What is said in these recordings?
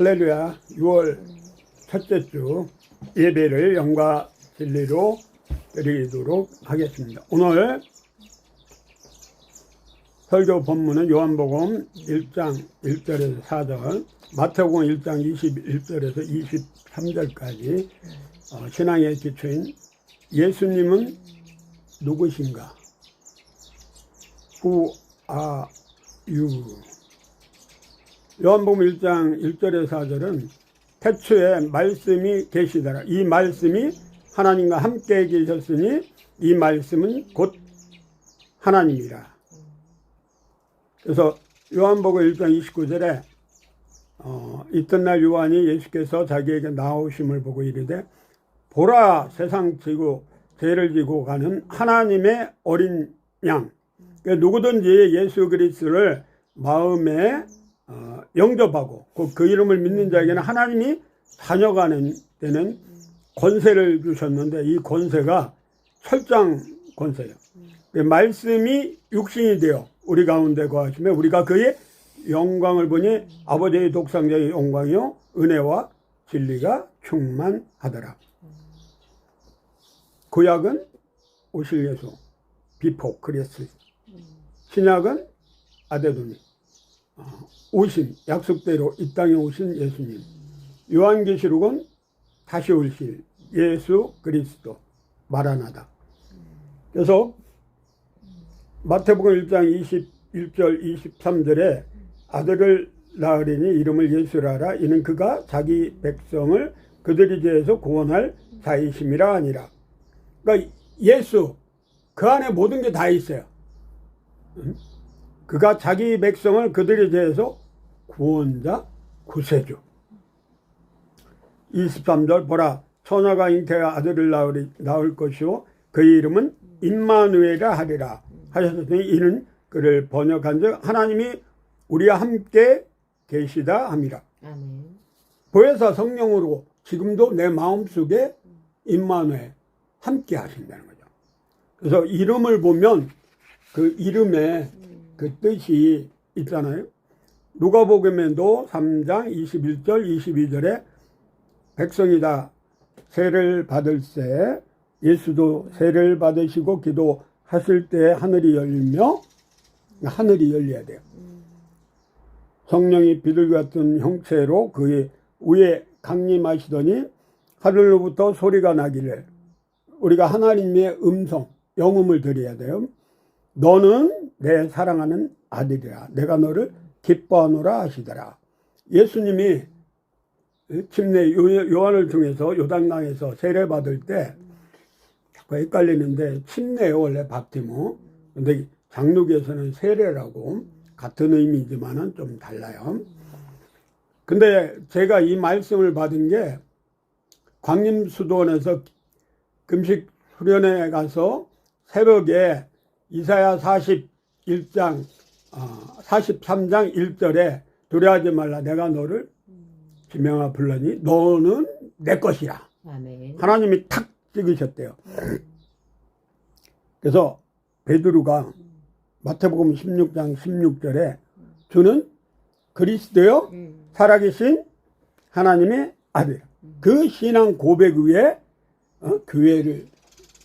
할렐루야 6월 첫째 주 예배를 영과 진리로 드리도록 하겠습니다. 오늘 설교 본문은 요한복음 1장 1절에서 4절, 마태복음 1장 21절에서 23절까지 어, 신앙의 기초인 예수님은 누구신가? Who are you? 요한복음 1장 1절에서 4절은 태초에 말씀이 계시더라. 이 말씀이 하나님과 함께 계셨으니 이 말씀은 곧 하나님이라. 그래서 요한복음 1장 29절에 어, 이튿날 요한이 예수께서 자기에게 나오심을 보고 이르되 보라 세상 지고 죄를 지고 가는 하나님의 어린 양 그러니까 누구든지 예수 그리스도를 마음에 어, 영접하고 그, 그 이름을 믿는 자에게는 하나님이 자녀가는 때는 권세를 주셨는데 이 권세가 철장 권세예요. 그 말씀이 육신이 되어 우리 가운데 거하시며 우리가 그의 영광을 보니 아버지의 독상자의 영광이요 은혜와 진리가 충만하더라. 구약은 오실 예수 비포 크리스 신약은 아데도니 어, 오신 약속대로 이 땅에 오신 예수님. 요한계시록은 다시 오실 예수 그리스도 마라나다. 그래서 마태복음 1장 21절 23절에 아들을 낳으리니 이름을 예수라 하라. 이는 그가 자기 백성을 그들이 죄에서 구원할 자이심이라 아니라. 그러니까 예수 그 안에 모든 게 다 있어요. 응? 그가 자기 백성을 그들에 대해서 구원자 구세주. 23절 보라 처녀가 잉태가 아들을 낳으리, 낳을 것이요. 그의 이름은 임마누엘이라 하리라 하셨으니 이는 그를 번역한 즉 하나님이 우리와 함께 계시다 함이라. 아멘. 보혜사 성령으로 지금도 내 마음속에 임마누엘 함께 하신다는 거죠. 그래서 이름을 보면 그 이름에 그 뜻이 있잖아요. 누가복음에도 3장 21절 22절에 백성이 다 세를 받을 때 예수도 세를 받으시고 기도하실 때 하늘이 열리며 하늘이 열려야 돼요. 성령이 비둘기 같은 형체로 그의 위에 강림하시더니 하늘로부터 소리가 나기를 우리가 하나님의 음성, 영음을 들어야 돼요. 너는 내 사랑하는 아들이라. 내가 너를 기뻐하노라 하시더라. 예수님이 침례 요한을 통해서 요단강에서 세례 받을 때 자꾸 헷갈리는데 침례요 원래 밥티모. 근데 장로교에서는 세례라고 같은 의미지만은 좀 달라요. 근데 제가 이 말씀을 받은 게 광림수도원에서 금식 수련회 가서 새벽에 이사야 41장, 어, 43장 1절에 두려워하지 말라. 내가 너를 지명하 불러니 너는 내 것이라. 아멘. 하나님이 탁 찍으셨대요. 그래서 베드로가 마태복음 16장 16절에 주는 그리스도요 음. 살아계신 하나님의 아들. 그 신앙 고백 위에 어? 교회를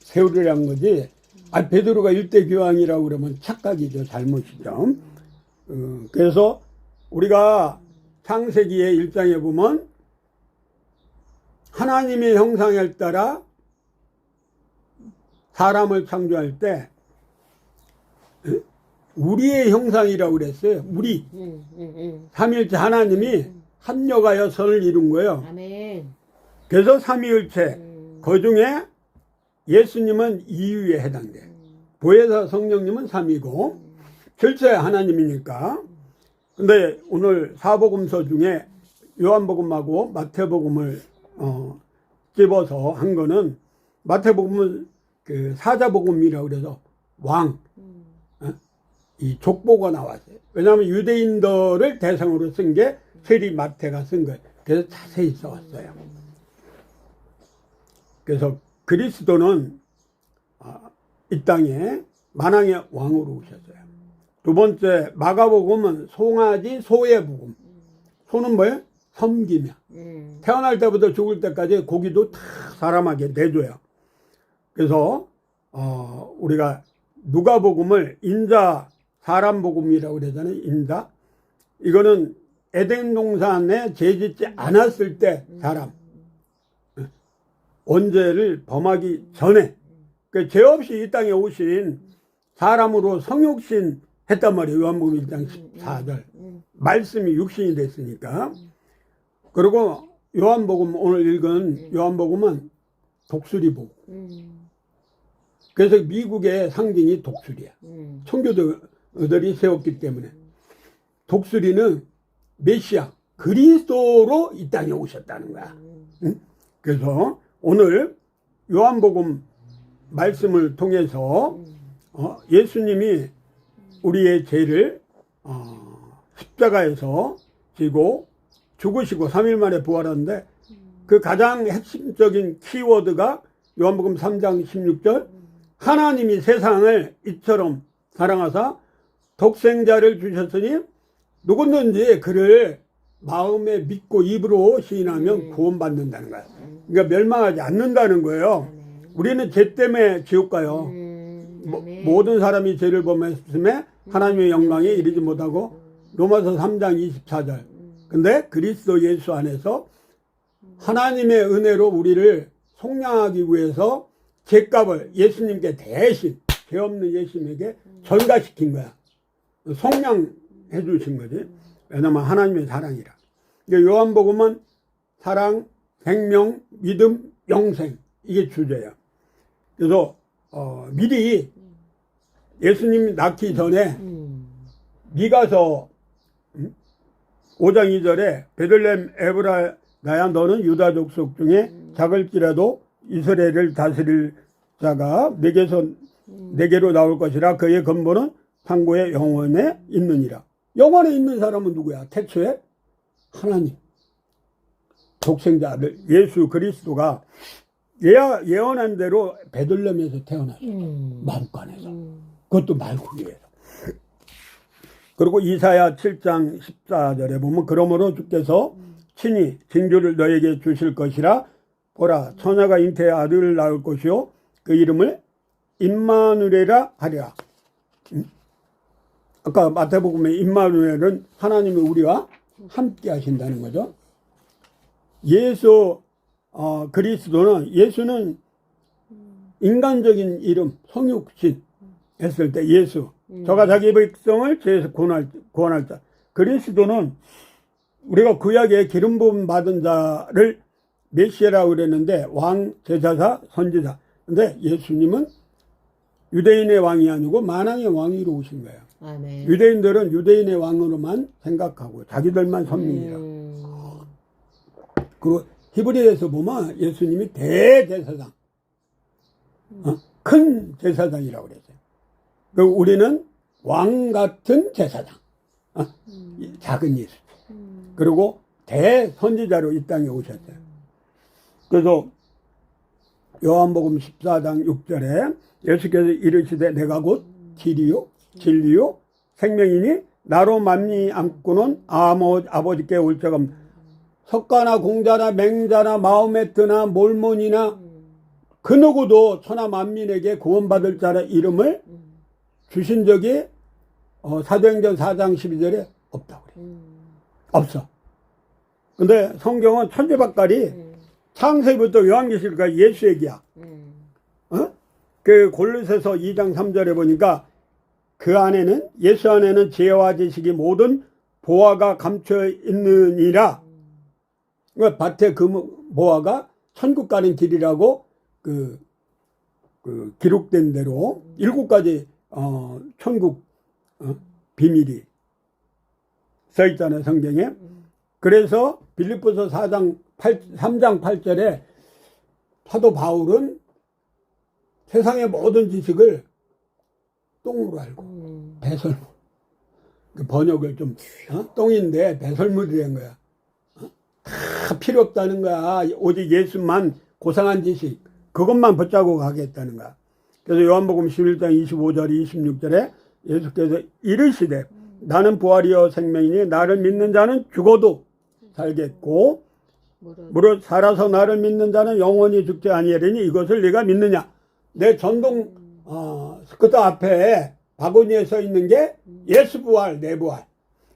세우려는 거지. 아, 베드로가 일대 교황이라고 그러면 착각이죠. 잘못이죠. 어, 그래서 우리가 창세기의 일장에 보면 하나님의 형상에 따라 사람을 창조할 때 어? 우리의 형상이라고 그랬어요. 우리 음, 음, 음. 삼일체 하나님이 합력하여 선을 이룬 거예요. 그래서 삼위일체 음. 그 중에 예수님은 이유에 해당돼. 보혜사 성령님은 삼이고 실제 하나님이니까. 근데 오늘 사복음서 중에 요한복음하고 마태복음을 어, 집어서 한 거는 마태복음은 그 사자복음이라고 그래서 왕, 어? 이 족보가 나왔어요. 왜냐하면 유대인들을 대상으로 쓴 게 세리 마태가 쓴 거예요. 그래서 자세히 써왔어요. 그래서 그리스도는 아, 이 땅에 만왕의 왕으로 오셨어요. 두 번째 마가복음은 송아지 소의 복음. 소는 뭐예요? 섬기며 음. 태어날 때부터 죽을 때까지 고기도 다 사람에게 내줘요. 그래서 어, 우리가 누가복음을 인자 사람 복음이라고 그러잖아요. 인자 이거는 에덴 동산에 죄짓지 않았을 때 사람 원죄를 범하기 전에 그 죄 없이 이 땅에 오신 사람으로 성육신 했단 말이에요. 요한복음 1장 14절. 말씀이 육신이 됐으니까. 그리고 요한복음 오늘 읽은 요한복음은 독수리 복음. 음. 그래서 미국의 상징이 독수리야. 음. 청교도들이 세웠기 때문에. 독수리는 메시아, 그리스도로 이 땅에 오셨다는 거야. 응? 그래서 오늘 요한복음 말씀을 통해서 어, 예수님이 우리의 죄를 어, 십자가에서 지고 죽으시고 3일 만에 부활하는데 그 가장 핵심적인 키워드가 요한복음 3장 16절 하나님이 세상을 이처럼 사랑하사 독생자를 주셨으니 누구든지 그를 마음에 믿고 입으로 시인하면 구원받는다는 거야. 그러니까 멸망하지 않는다는 거예요. 우리는 죄 때문에 지옥 가요. 음. 모- 아멘. 모든 사람이 죄를 범했음에 하나님의 영광에 이르지 못하고 로마서 3장 24절. 근데 그리스도 예수 안에서 하나님의 은혜로 우리를 속량하기 위해서 죄값을 예수님께 대신 죄 없는 예수님에게 전가시킨 거야. 속량해 주신 거지. 왜냐면 하나님의 사랑이라. 요한복음은 사랑, 생명, 믿음, 영생 이게 주제야. 그래서 어, 미리 예수님 낳기 전에 음. 미가서 음? 5장 2절에 베들렘 에브라야 너는 유다 족속 중에 작을지라도 이스라엘을 다스릴 자가 내게서 내게로 나올 것이라 그의 근본은 상고의 영원에 있느니라. 영원에 있는 사람은 누구야? 태초에 하나님 독생자 아들 예수 그리스도가 예언, 예언한 대로 베들렘에서 태어났어. 음. 마음간에서. 음. 그것도 말구리에서. 그리고 이사야 7장 14절에 보면 그러므로 주께서 친히 징조를 너에게 주실 것이라 보라 처녀가 잉태의 아들을 낳을 것이요 그 이름을 임마누엘이라 하리라. 음? 아까 마태복음에 임마누엘은 하나님이 우리와 함께 하신다는 거죠. 예수 어, 그리스도는 예수는 인간적인 이름 성육신 했을 때 예수. 저가 자기 백성을 죄에서 구원할, 구원할 자. 그리스도는 우리가 구약에 기름 부음 받은 자를 메시아라고 그랬는데 왕 제사사 선지자. 근데 예수님은 유대인의 왕이 아니고 만왕의 왕위로 오신 거예요. 아멘. 유대인들은 유대인의 왕으로만 생각하고 자기들만 선민이라 음. 그리고 히브리에서 보면 예수님이 대제사장, 어? 큰 제사장이라고 그랬어요. 그 우리는 왕 같은 제사장, 어? 이 작은 예수. 그리고 대선지자로 이 땅에 오셨어요. 그래서 요한복음 14장 6절에 예수께서 이르시되 내가 곧 길이요 진리요 생명이니 나로 만미 아무 아버지께 올 자가 없 석가나 공자나 맹자나 마호메트나 몰몬이나 그 누구도 천하 만민에게 구원받을 자라 이름을 주신 적이 어, 사도행전 4장 12절에 없다고 그래. 음. 없어. 근데 성경은 천지박갈이 창세부터 요한계시록까지 예수 얘기야. 음. 어? 그 골로새서 2장 3절에 보니까 그 안에는 예수 안에는 지혜와 지식이 모든 보화가 감춰 있느니라. 그 밭에 그 보화가 천국 가는 길이라고 그, 그 기록된 대로 일곱 가지 어, 천국 어, 비밀이 써 있잖아요 성경에. 그래서 빌립보서 4장 8, 3장 8절에 사도 바울은 세상의 모든 지식을 똥으로 알고 음. 배설물. 그 번역을 좀, 어? 똥인데 배설물이 된 거야. 어? 다 필요 없다는 거야. 오직 예수만 고상한 지식. 그것만 붙잡고 가겠다는 거야. 그래서 요한복음 11장 25절, 26절에 예수께서 이르시되 나는 부활이요 생명이니 나를 믿는 자는 죽어도 살겠고 무릇 살아서 나를 믿는 자는 영원히 죽지 아니하리니 이것을 네가 믿느냐 내 전동 어, 스쿠터 앞에 바구니에 써 있는 게 예수 부활 내 부활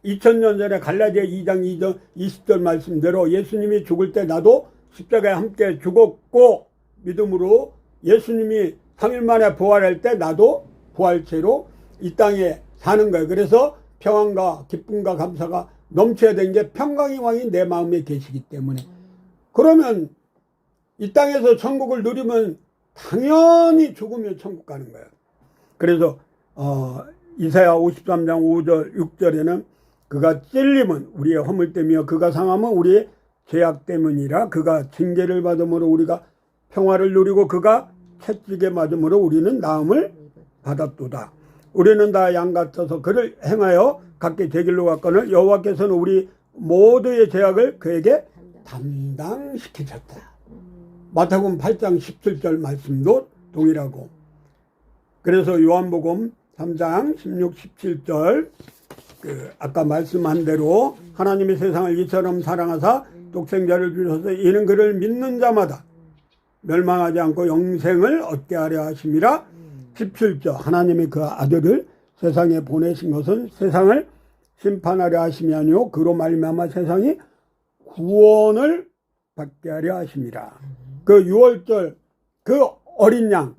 2000년 전에 갈라디아 2장 2절 20절 말씀대로 예수님이 죽을 때 나도 십자가에 함께 죽었고 믿음으로 예수님이 3일 만에 부활할 때 나도 부활체로 이 땅에 사는 거예요. 그래서 평안과 기쁨과 감사가 넘쳐야 되는 게 평강의 왕이 내 마음에 계시기 때문에 그러면 이 땅에서 천국을 누리면 당연히 죽으면 천국 가는 거예요. 그래서 어, 이사야 53장 5절 6절에는 그가 찔림은 우리의 허물 때문이요 그가 상함은 우리의 죄악 때문이라 그가 징계를 받음으로 우리가 평화를 누리고 그가 채찍에 맞음으로 우리는 나음을 받았도다. 우리는 다 양 같아서 그를 행하여 각기 제 길로 갔거늘 여호와께서는 우리 모두의 죄악을 그에게 담당시키셨다. 마태복음 8장 17절 말씀도 동일하고 그래서 요한복음 3장 16, 17절 그 아까 말씀한 대로 하나님이 세상을 이처럼 사랑하사 독생자를 주셔서 이는 그를 믿는 자마다 멸망하지 않고 영생을 얻게 하려 하심이라 17절 하나님이 그 아들을 세상에 보내신 것은 세상을 심판하려 하심이 아니요 그로 말미암아 세상이 구원을 받게 하려 하심이라. 그 6월절 그 어린 양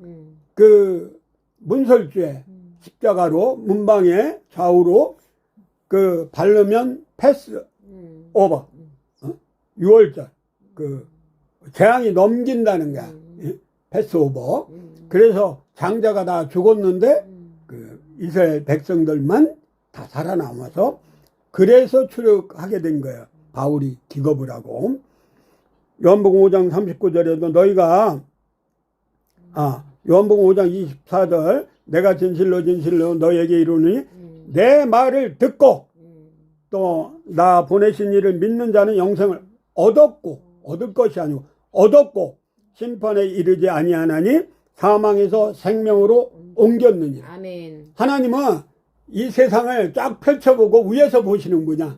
그 문설주에 십자가로 문방에 좌우로 그 바르면 패스 오버. 어? 6월절. 그 재앙이 넘긴다는 거야. 예? 패스 오버. 그래서 장자가 다 죽었는데 그 이스라엘 백성들만 다 살아남아서 그래서 출력하게 된 거예요 바울이 기겁을 하고. 요한복음 5장 39절에도 너희가 아 요한복음 5장 24절 내가 진실로 진실로 너에게 이루니 내 말을 듣고 또 나 보내신 이를 믿는 자는 영생을 얻었고 얻을 것이 아니고 얻었고 심판에 이르지 아니하나니 사망에서 생명으로 옮겼느니라. 아멘. 하나님은 이 세상을 쫙 펼쳐보고 위에서 보시는 분이야.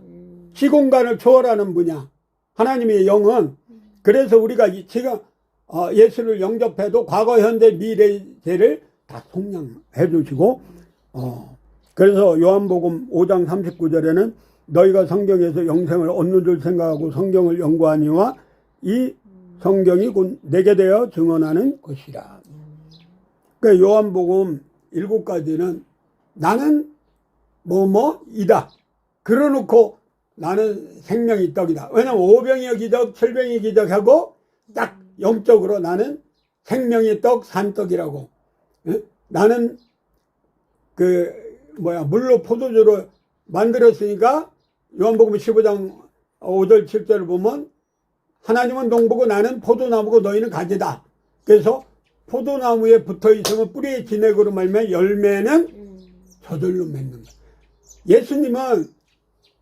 시공간을 초월하는 분이야. 하나님의 영은 그래서 우리가 이- 지금 어, 예수를 영접해도 과거, 현재, 미래 죄를 다 속량해 주시고 어, 그래서 요한복음 5장 39절에는 너희가 성경에서 영생을 얻는 줄 생각하고 성경을 연구하니와 이 성경이 곧 내게 되어 증언하는 것이라. 그 요한복음 일곱 가지는 나는 뭐뭐이다. 그러놓고 나는 생명이 떡이다. 왜냐면 오병이어 기적, 칠병이 기적하고 딱 영적으로 나는 생명의 떡, 산떡이라고. 예? 나는 그 뭐야 물로 포도주로 만들었으니까 요한복음 15장 5절 7절을 보면 하나님은 농부고 나는 포도나무고 너희는 가지다. 그래서 포도나무에 붙어 있으면 뿌리의 진액으로 말면 열매는 저절로 맺는다. 예수님은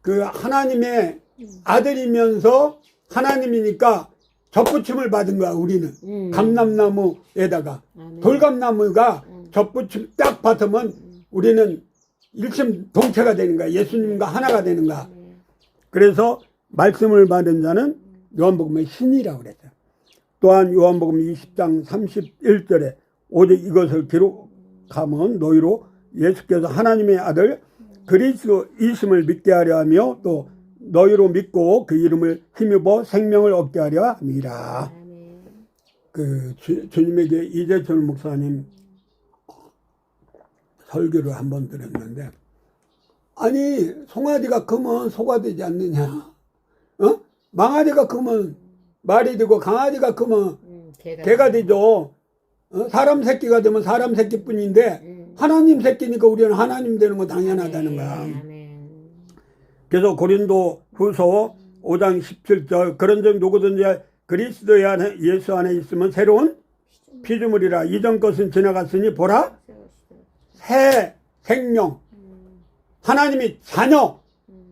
그 하나님의 아들이면서 하나님이니까 접붙임을 받은 거야 우리는 음. 감람나무에다가 아멘. 돌감나무가 접붙임 딱 받으면 우리는 일심 동체가 되는 거야. 예수님과 하나가 되는 거야. 그래서 말씀을 받은 자는 요한복음의 신이라고 그랬어요. 또한 요한복음 20장 31절에 오직 이것을 기록하면 너희로 예수께서 하나님의 아들 그리스도이심을 믿게 하려 하며 또 너희로 믿고 그 이름을 힘입어 생명을 얻게 하려 함이라. 그 주, 주님에게 이재철 목사님 설교를 한 번 들었는데 아니 송아지가 크면 소가 되지 않느냐? 어? 망아지가 크면 말이 되고 강아지가 크면 음, 개가, 개가 되죠. 어? 사람 새끼가 되면 사람 새끼뿐인데 음. 하나님 새끼니까 우리는 하나님 되는 거 당연하다는 거야. 그래서 고린도 후서 5장 17절 그런 점 누구든지 그리스도의 안에 예수 안에 있으면 새로운 피조물이라 이전 것은 지나갔으니 보라 새 생명. 하나님이 자녀.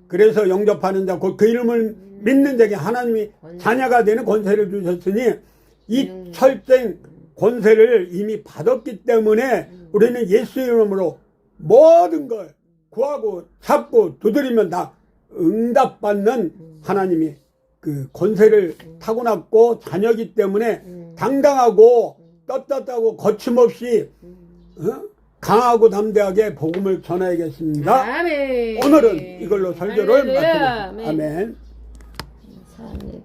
그래서 영접하는 자 곧 그 이름을 믿는 자에게 하나님이 자녀가 되는 권세를 주셨으니 이 철생 권세를 이미 받았기 때문에 우리는 예수 이름으로 모든 걸 구하고 찾고 두드리면 다 응답받는 하나님이 그 권세를 타고났고 자녀기 때문에 음. 당당하고 떳떳하고 거침없이 어? 강하고 담대하게 복음을 전해야겠습니다. 아멘. 오늘은 이걸로 설교를. 마치겠습니다. 아멘. 감사합니다.